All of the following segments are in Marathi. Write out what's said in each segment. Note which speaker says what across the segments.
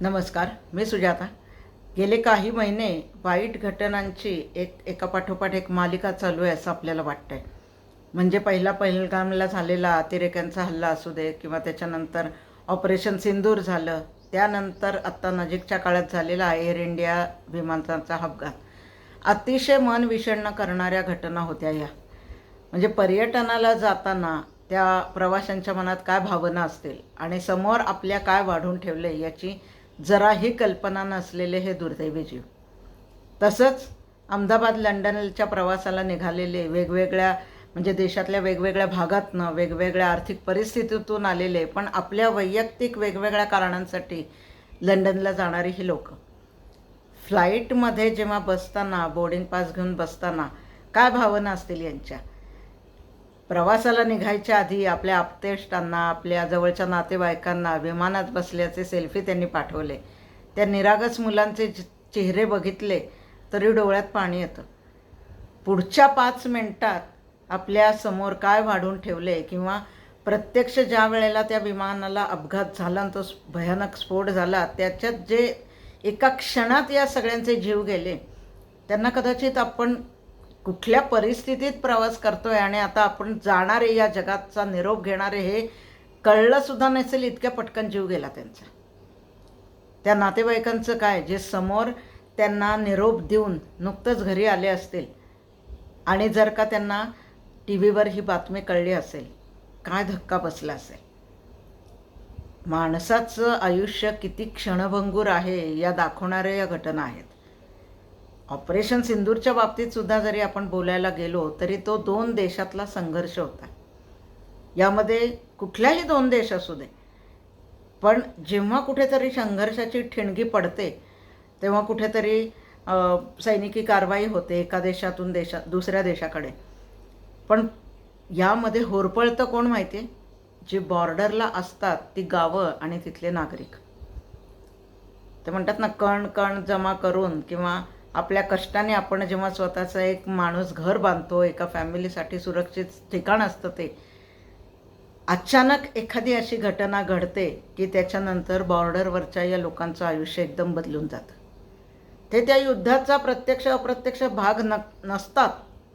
Speaker 1: नमस्कार मी सुजाता. गेले काही महिने वाईट घटनांची एक एकापाठोपाठ एक मालिका चालू आहे असं आपल्याला वाटतं आहे म्हणजे पहिला पहिलगामला झालेला अतिरेक्यांचा हल्ला असू दे किंवा त्याच्यानंतर ऑपरेशन सिंदूर झालं त्यानंतर आत्ता नजीकच्या काळात झालेला एअर इंडिया विमानाचा अपघात. अतिशय मन विषण्ण करणाऱ्या घटना होत्या या. म्हणजे पर्यटनाला जाताना त्या प्रवाशांच्या मनात काय भावना असतील आणि समोर आपल्या काय वाढून ठेवले याची जराही कल्पना नसलेले हे दुर्दैवी जीव. तसंच अहमदाबाद लंडनच्या प्रवासाला निघालेले वेगवेगळ्या म्हणजे देशातल्या वेगवेगळ्या भागातनं वेगवेगळ्या आर्थिक परिस्थितीतून आलेले पण आपल्या वैयक्तिक वेगवेगळ्या कारणांसाठी लंडनला जाणारी ही लोकं. फ्लाईटमध्ये जेव्हा बसताना बोर्डिंग पास घेऊन बसताना काय भावना असतील यांच्या? प्रवासाला निघायच्या आधी आपल्या आपतेष्टांना आपल्या जवळच्या नातेवाईकांना विमानात बसल्याचे सेल्फी त्यांनी पाठवले. त्या निरागस मुलांचे चेहरे बघितले तरी डोळ्यात पाणी येतं. पुढच्या पाच मिनटात आपल्यासमोर काय वाढून ठेवले किंवा प्रत्यक्ष ज्या वेळेला त्या विमानाला अपघात झाला आणि तो भयानक स्फोट झाला त्याच्यात जे एका क्षणात या सगळ्यांचे जीव गेले त्यांना कदाचित आपण कुठल्या परिस्थितीत प्रवास करतोय आणि आता आपण जाणारे या जगाचा निरोप घेणारे हे कळलं सुद्धा नसेल इतक्या पटकन जीव गेला त्यांचा. त्या नातेवाईकांचं काय जे समोर त्यांना निरोप देऊन नुकतंच घरी आले असतील आणि जर का त्यांना टी व्हीवर ही बातमी कळली असेल काय धक्का बसला असेल? माणसाचं आयुष्य किती क्षणभंगूर आहे या दाखवणाऱ्या या घटना आहेत. ऑपरेशन सिंदूरच्या बाबतीत सुद्धा जरी आपण बोलायला गेलो तरी तो दोन देशातला संघर्ष होता. यामध्ये कुठल्याही दोन देश असू दे. पण जेव्हा कुठेतरी संघर्षाची ठिणगी पडते तेव्हा कुठेतरी सैनिकी कारवाई होते एका देशातून देशा दुसऱ्या देशाकडे. पण यामध्ये होरपळतं कोण माहिती आहे जी बॉर्डरला असतात ती गावं आणि तिथले नागरिक. ते म्हणतात ना कण कण जमा करून किंवा आपल्या कष्टाने आपण जेव्हा स्वतःचा एक माणूस घर बांधतो एका फॅमिलीसाठी सुरक्षित ठिकाण असतं ते अचानक एखादी अशी घटना घडते की त्याच्यानंतर बॉर्डरवरच्या या लोकांचं आयुष्य एकदम बदलून जातं. ते त्या युद्धाचा प्रत्यक्ष अप्रत्यक्ष भाग न नसतात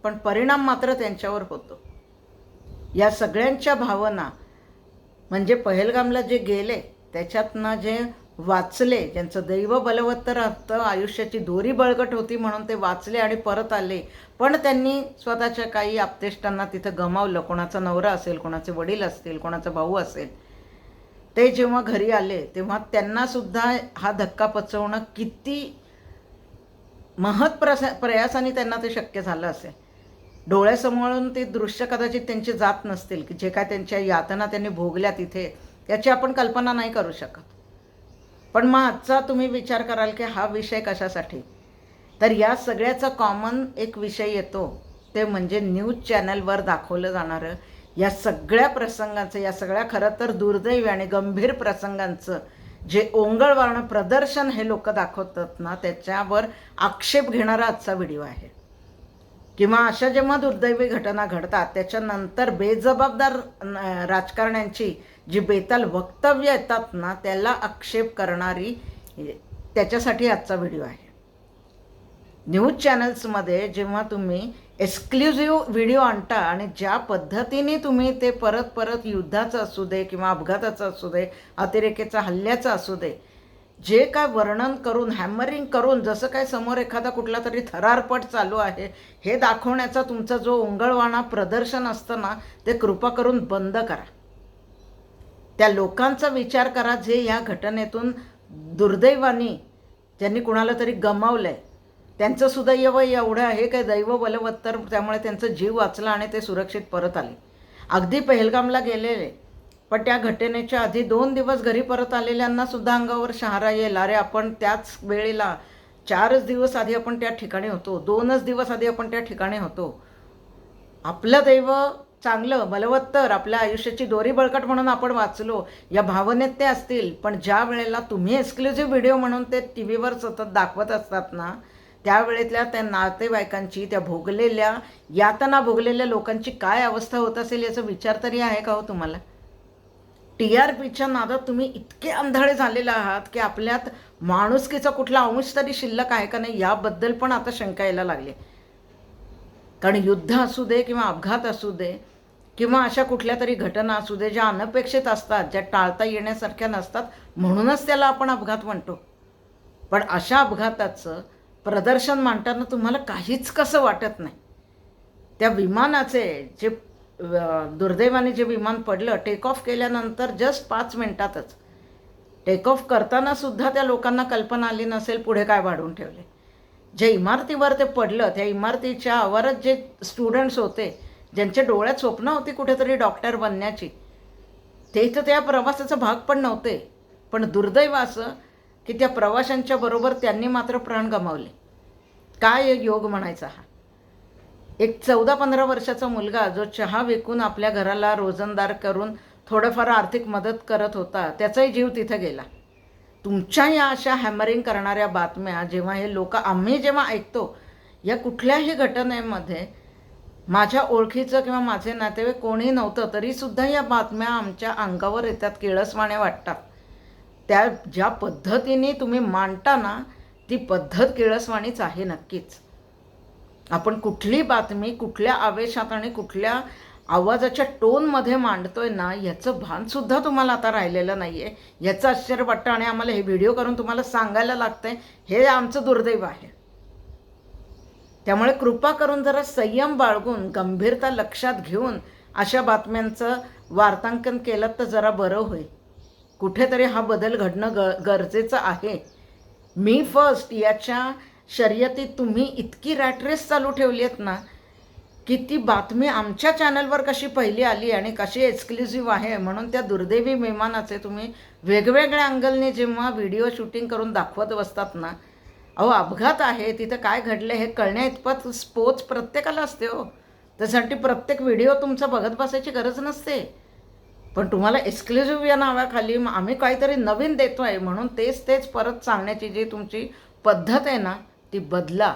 Speaker 1: पण परिणाम मात्र त्यांच्यावर होतो. या सगळ्यांच्या भावना म्हणजे पहलगामला जे गेले त्याच्यातनं जे वाचले. ज्यांचं दैव बलवत्तर राहतं आयुष्याची दोरी बळकट होती म्हणून ते वाचले आणि परत आले. पण त्यांनी स्वतःच्या काही आपतेष्टांना तिथं गमावलं. कोणाचा नवरा असेल कोणाचे वडील असतील कोणाचा भाऊ असेल. ते जेव्हा घरी आले तेव्हा त्यांना सुद्धा हा धक्का पचवणं किती महत् प्रसा प्रयासाने त्यांना ते शक्य झालं असेल डोळ्यासमोरून ते दृश्य कदाचित त्यांचे जात नसतील की जे काय त्यांच्या यातना त्यांनी भोगल्या तिथे याची आपण कल्पना नाही करू शकत. पण मग आजचा तुम्ही विचार कराल की हा विषय कशासाठी? तर या सगळ्याचा कॉमन एक विषय येतो ते म्हणजे न्यूज चॅनलवर दाखवलं जाणारं या सगळ्या प्रसंगांचं या सगळ्या खरं तर दुर्दैवी आणि गंभीर प्रसंगांचं जे ओंगळवाणं प्रदर्शन हे लोक दाखवतात ना त्याच्यावर आक्षेप घेणारा आजचा व्हिडिओ आहे. किंवा अशा जेव्हा दुर्दैवी घटना घडतात त्याच्यानंतर बेजबाबदार राजकारण्यांची जी बेताल वक्तव्य येतात ना त्याला आक्षेप करणारी त्याच्यासाठी आजचा व्हिडिओ आहे. न्यूज चॅनल्समध्ये जेव्हा तुम्ही एक्सक्लुझिव्ह व्हिडिओ आणता आणि ज्या पद्धतीने तुम्ही ते परत परत युद्धाचं असू दे किंवा अपघाताचं असू दे अतिरेकेचा हल्ल्याचं असू दे जे काय वर्णन करून हॅमरिंग करून जसं काय समोर एखादा कुठला तरी थरारपट चालू आहे हे दाखवण्याचा तुमचा जो ओंगळवाणा प्रदर्शन असतं ना ते कृपा करून बंद करा. त्या लोकांचा विचार करा जे या घटनेतून दुर्दैवानी ज्यांनी कुणाला तरी गमावलं आहे त्यांचं सुदैव एवढं आहे काय दैव बलवत्तर त्यामुळे त्यांचा जीव वाचला आणि ते सुरक्षित परत आले. अगदी पहलगामला गेलेले पण त्या घटनेच्या आधी दोन दिवस घरी परत आलेल्यांना सुद्धा अंगावर शहारा येईल. अरे आपण त्याच वेळेला चारच दिवस आधी आपण त्या ठिकाणी होतो दोनच दिवस आधी आपण त्या ठिकाणी होतो. आपलं दैव चांगलं बलवत्तर आपल्या आयुष्याची दोरी बळकट म्हणून आपण वाचलो या भावनेत ते असतील. पण ज्या वेळेला तुम्ही एक्सक्लुझिव्ह व्हिडिओ म्हणून ते टी व्हीवर सतत दाखवत असतात ना त्यावेळेतल्या त्या नातेवाईकांची त्या भोगलेल्या यातना भोगलेल्या लोकांची काय अवस्था होत असेल याचा विचार तरी आहे का हो तुम्हाला? टी आर पीच्या नादात तुम्ही इतके आंधळे झालेले आहात की आपल्यात माणुसकीचा कुठला अंश तरी शिल्लक आहे का नाही याबद्दल पण आता शंका यायला लागली कारण युद्ध असू दे किंवा अपघात असू दे किंवा अशा कुठल्या तरी घटना असू दे ज्या अनपेक्षित असतात ज्या टाळता येण्यासारख्या नसतात म्हणूनच त्याला आपण अपघात म्हणतो. पण अशा अपघाताचं प्रदर्शन मांडताना तुम्हाला काहीच कसं वाटत नाही. त्या विमानाचे जे दुर्दैवाने जे विमान पडलं टेक ऑफ केल्यानंतर जस्ट पाच मिनटातच टेक ऑफ करताना सुद्धा त्या लोकांना कल्पना आली नसेल पुढे काय वाढवून ठेवले. ज्या इमारतीवर ते पडलं त्या इमारतीच्या आवारात जे स्टुडंट्स होते ज्यांच्या डोळ्यात स्वप्न होती कुठेतरी डॉक्टर बनण्याची. ते तर त्या प्रवासाचा भाग पण नव्हते पण दुर्दैव असं की त्या प्रवाशांच्या बरोबर त्यांनी मात्र प्राण गमावले. काय योग म्हणायचा हा? एक चौदा पंधरा वर्षाचा मुलगा जो चहा विकून आपल्या घराला रोजंदार करून थोडंफार आर्थिक मदत करत होता त्याचाही जीव तिथं गेला. तुमच्या या अशा हॅमरिंग करणाऱ्या बातम्या जेव्हा हे लोक आम्ही जेव्हा ऐकतो या कुठल्याही घटनेमध्ये माझ्या ओळखीचं किंवा माझे नातेवाईक कोणी नव्हतं तरीसुद्धा या बातम्या आमच्या अंगावर येतात किळसवाण्या वाटतात. त्या ज्या पद्धतीने तुम्ही मांडता ना ती पद्धत किळसवाणीच आहे नक्कीच. आपण कुठली बातमी कुठल्या आवेशात आणि कुठल्या आवाजाच्या टोनमध्ये मांडतोय ना याचं भानसुद्धा तुम्हाला आता राहिलेलं नाही आहे याचं आश्चर्य वाटतं आणि आम्हाला हे व्हिडिओ करून तुम्हाला सांगायला लागतंय. हे आमचं दुर्दैव आहे. त्यामुळे कृपा करून जरा संयम बाळगून गंभीरता लक्षात घेऊन अशा बातम्यांचं वार्तांकन केलं तर जरा बरं होईल. कुठेतरी हा बदल घडणं ग गरजेचं आहे. मी फर्स्ट याच्या शर्यतीत तुम्ही इतकी रॅटरेस चालू ठेवली आहेत ना की ती बातमी आमच्या चॅनलवर कशी पहिली आली आणि कशी एक्सक्लुझिव्ह आहे म्हणून त्या दुर्दैवी विमानाचे तुम्ही वेगवेगळ्या अँगलने जेव्हा व्हिडिओ शूटिंग करून दाखवत बसतात ना अहो अपघात आहे तिथं काय घडलं हे कळण्या इतपत स्पोच प्रत्येकाला असते हो. त्यासाठी प्रत्येक व्हिडिओ तुमचा बघत बसायची गरज नसते. पण तुम्हाला एक्सक्लुझिव्ह या नावाखाली मग आम्ही काहीतरी नवीन देतो आहे म्हणून तेच तेच परत सांगण्याची जी तुमची पद्धत आहे ना ती बदला.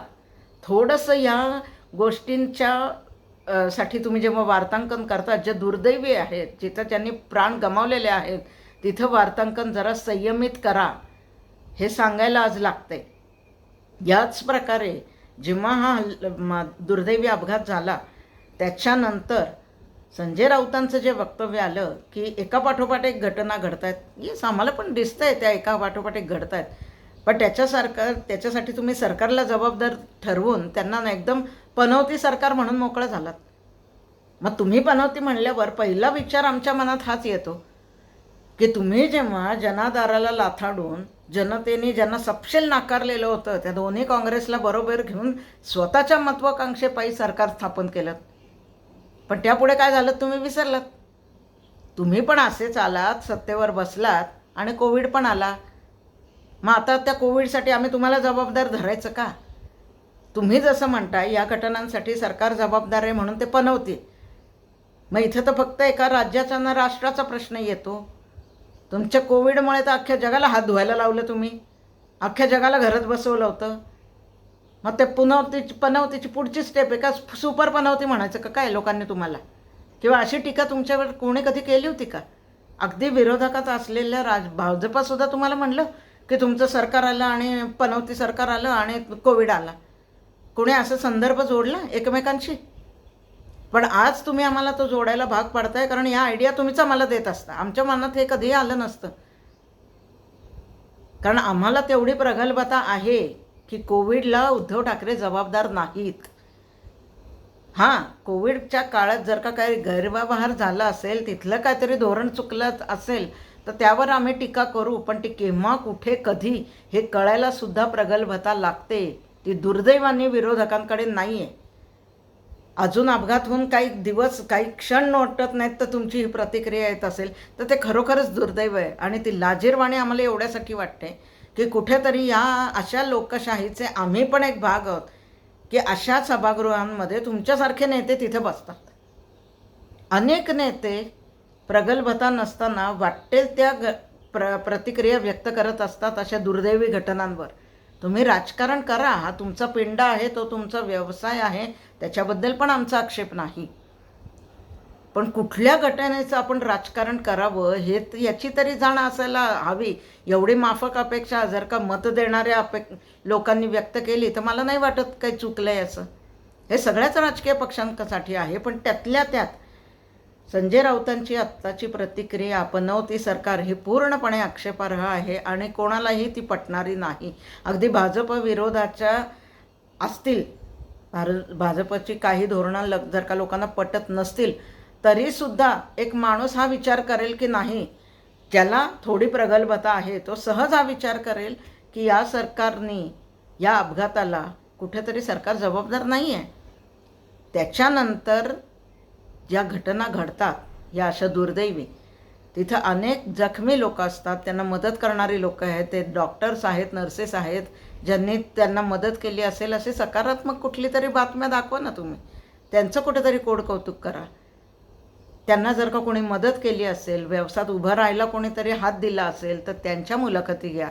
Speaker 1: थोडंसं या गोष्टींच्या साठी तुम्ही जेव्हा वार्तांकन करता जे दुर्दैवी आहेत जिथं त्यांनी प्राण गमावलेले आहेत तिथं वार्तांकन जरा संयमित करा. हे सांगायला आज लागतंय. याच प्रकारे जेव्हा हा हल्ल- दुर्दैवी अपघात झाला त्याच्यानंतर संजय राऊतांचं जे वक्तव्य आलं की एका पाठोपाठ एक घटना घडत आहेत येस आम्हाला पण दिसतंय त्या एका पाठोपाठ एक घडत आहेत पण त्याच्यासारखं त्याच्यासाठी तुम्ही सरकारला जबाबदार ठरवून त्यांना एकदम पनवती सरकार म्हणून मोकळं झालात. मग तुम्ही पनवती म्हणल्यावर पहिला विचार आमच्या मनात हाच येतो की तुम्ही जेव्हा जनादाराला लाथाडून जनतेने ज्यांना सपशेल नाकारलेलं होतं त्या दोन्ही काँग्रेसला बरोबर घेऊन स्वतःच्या महत्वाकांक्षेपायी सरकार स्थापन केलं. पण त्यापुढे काय झालं? तुम्ही विसरलात. तुम्ही पण असेच आलात सत्तेवर बसलात आणि कोविड पण आला. मग आता त्या कोविडसाठी आम्ही तुम्हाला जबाबदार धरायचं का? तुम्ही जसं म्हणताय या घटनांसाठी सरकार जबाबदार आहे म्हणून ते पनवते. मग इथं तर फक्त एका राज्याचा ना राष्ट्राचा प्रश्न येतो. तुमच्या कोविडमुळे तर अख्ख्या जगाला हात धुवायला लावलं तुम्ही. अख्ख्या जगाला घरात बसवलं होतं. मग ते पुनवतीची पनवतीची पुढची स्टेप आहे का सुपर पनवती म्हणायचं का काय लोकांनी तुम्हाला? किंवा अशी टीका तुमच्यावर कोणी कधी केली होती का? अगदी विरोधकात असलेल्या राज भाजपासुद्धा तुम्हाला म्हणलं की तुमचं सरकार आलं आणि पनवती सरकार आलं आणि कोविड आला. कोणी असं संदर्भ जोडला एकमेकांशी? पण आज तुम्ही आम्हाला तो जोडायला भाग पाडताय कारण या आयडिया तुम्हीच आम्हाला देत असता. आमच्या मनात हे कधीही आलं नसतं. कारण आम्हाला तेवढी प्रगल्भता आहे की कोविडला उद्धव ठाकरे जबाबदार नाहीत. हां कोविडच्या काळात जर का काही गैरव्यवहार झाला असेल तिथलं काहीतरी धोरण चुकलं असेल तर त्यावर आम्ही टीका करू पण ती केव्हा कुठे कधी हे कळायलासुद्धा प्रगल्भता लागते. ती दुर्दैवाने विरोधकांकडे नाही आहे अजून अपघात होऊन काही दिवस काही क्षण नोटत नाहीत तर तुमची ही प्रतिक्रिया येत असेल. तर ते खरोखरच दुर्दैव आहे आणि ती लाजीरवाणी आम्हाला एवढ्यासाठी वाटते की कुठेतरी या अशा लोकशाहीचे आम्ही पण एक भाग आहोत की अशा सभागृहांमध्ये तुमच्यासारखे नेते तिथे बसतात. अनेक नेते प्रगल्भता नसताना वाटेल त्या ग प्र प्रतिक्रिया व्यक्त करत असतात अशा दुर्दैवी घटनांवर. तुम्ही राजकारण करा हा तुमचा पिंड आहे तो तुमचा व्यवसाय आहे त्याच्याबद्दल पण आमचा आक्षेप नाही. पण कुठल्या घटनेचं आपण राजकारण करावं हे याची तरी जाण असायला हवी. एवढी माफक अपेक्षा जर का मत देणाऱ्या अपे लोकांनी व्यक्त केली तर मला नाही वाटत काही चुकलं आहे असं. हे सगळ्याच राजकीय पक्षांसाठी आहे पण त्यातल्या त्यात संजय राऊतांची आत्ताची प्रतिक्रिया पनवती सरकार ही पूर्णपणे आक्षेपार्ह आहे आणि कोणालाही ती पटणारी नाही. अगदी भाजप विरोधाच्या असतील भार भाजपची काही धोरणं ल जर का लोकांना पटत नसतील तरीसुद्धा एक माणूस हा विचार करेल की नाही ज्याला थोडी प्रगल्भता आहे तो सहज हा विचार करेल की या सरकारने या अपघाताला कुठेतरी सरकार जबाबदार नाही आहे त्याच्यानंतर ज्या घटना घडतात या अशा दुर्दैवी तिथं अनेक जखमी लोक असतात त्यांना मदत करणारी लोक आहेत ते डॉक्टर्स आहेत नर्सेस आहेत ज्यांनी त्यांना मदत केली असेल असे सकारात्मक कुठली तरी बातम्या दाखवा ना तुम्ही. त्यांचं कुठेतरी कोड कौतुक करा. त्यांना जर का कोणी मदत केली असेल व्यवसायात उभं राहायला कोणीतरी हात दिला असेल तर त्यांच्या मुलाखती घ्या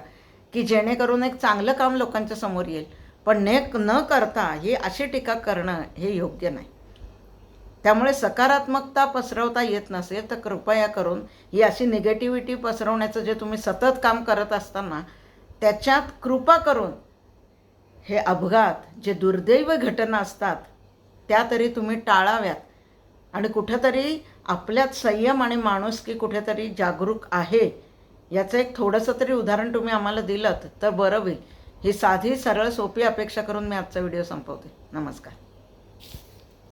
Speaker 1: की जेणेकरून एक चांगलं काम लोकांच्या समोर येईल. पण नेक न करता ही अशी टीका करणं हे योग्य नाही. त्यामुळे सकारात्मकता पसरवता येत नसेल तर कृपया करून ही अशी निगेटिव्हिटी पसरवण्याचं जे तुम्ही सतत काम करत असताना त्याच्यात कृपा करून हे अपघात जे दुर्दैव घटना असतात त्या तरी तुम्ही टाळाव्यात. आणि कुठेतरी आपल्यात संयम आणि माणुसकी कुठेतरी जागरूक आहे याचं एक थोडंसं तरी उदाहरण तुम्ही आम्हाला दिलं तर बरं होईल. ही साधी सरळ सोपी अपेक्षा करून मी आजचा व्हिडिओ संपवते. नमस्कार.